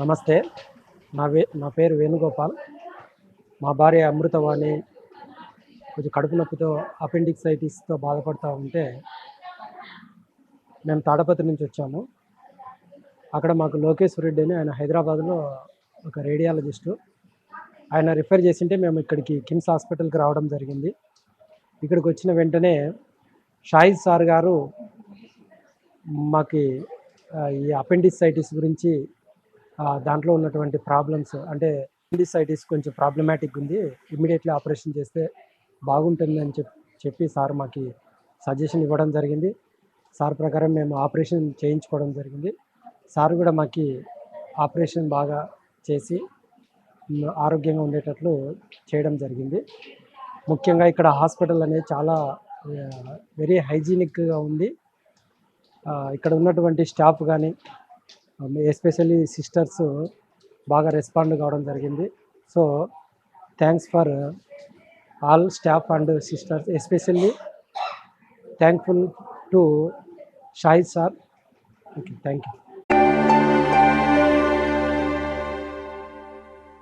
నమస్తే. నా వే నా పేరు వేణుగోపాల్. మా భార్య అమృతవాణి. కొంచెం కడుపు నొప్పితో అపెండిక్సైటిస్తో బాధపడుతూ ఉంటే మేము తాడపతి నుంచి వచ్చాము. అక్కడ మాకు లోకేశ్వర రెడ్డి అని ఆయన హైదరాబాద్లో ఒక రేడియాలజిస్టు. ఆయన రిఫర్ చేసింటే మేము ఇక్కడికి కిమ్స్ హాస్పిటల్కి రావడం జరిగింది. ఇక్కడికి వచ్చిన వెంటనే షాహిద్ సార్ గారు మాకి ఈ అపెండిసైటిస్ గురించి దాంట్లో ఉన్నటువంటి ప్రాబ్లమ్స్ అంటే అపెండిసైటిస్ కొంచెం ప్రాబ్లమాటిక్ ఉంది. ఇమ్మీడియట్లీ ఆపరేషన్ చేస్తే బాగుంటుంది అని చెప్పి చెప్పి సార్ మాకు సజెషన్ ఇవ్వడం జరిగింది. సార్ ప్రకారం మేము ఆపరేషన్ చేయించుకోవడం జరిగింది. సార్ కూడా మాకు ఆపరేషన్ బాగా చేసి ఆరోగ్యంగా ఉండేటట్లు చేయడం జరిగింది. ముఖ్యంగా ఇక్కడ హాస్పిటల్ అనేది చాలా వెరీ హైజీనిక్గా ఉంది. ఇక్కడ ఉన్నటువంటి స్టాఫ్ కానీ ఎస్పెషల్లీ సిస్టర్స్ బాగా రెస్పాండ్ కావడం జరిగింది. So thanks for all staff and sisters. Especially thankful to Shahid sir. Okay thank you.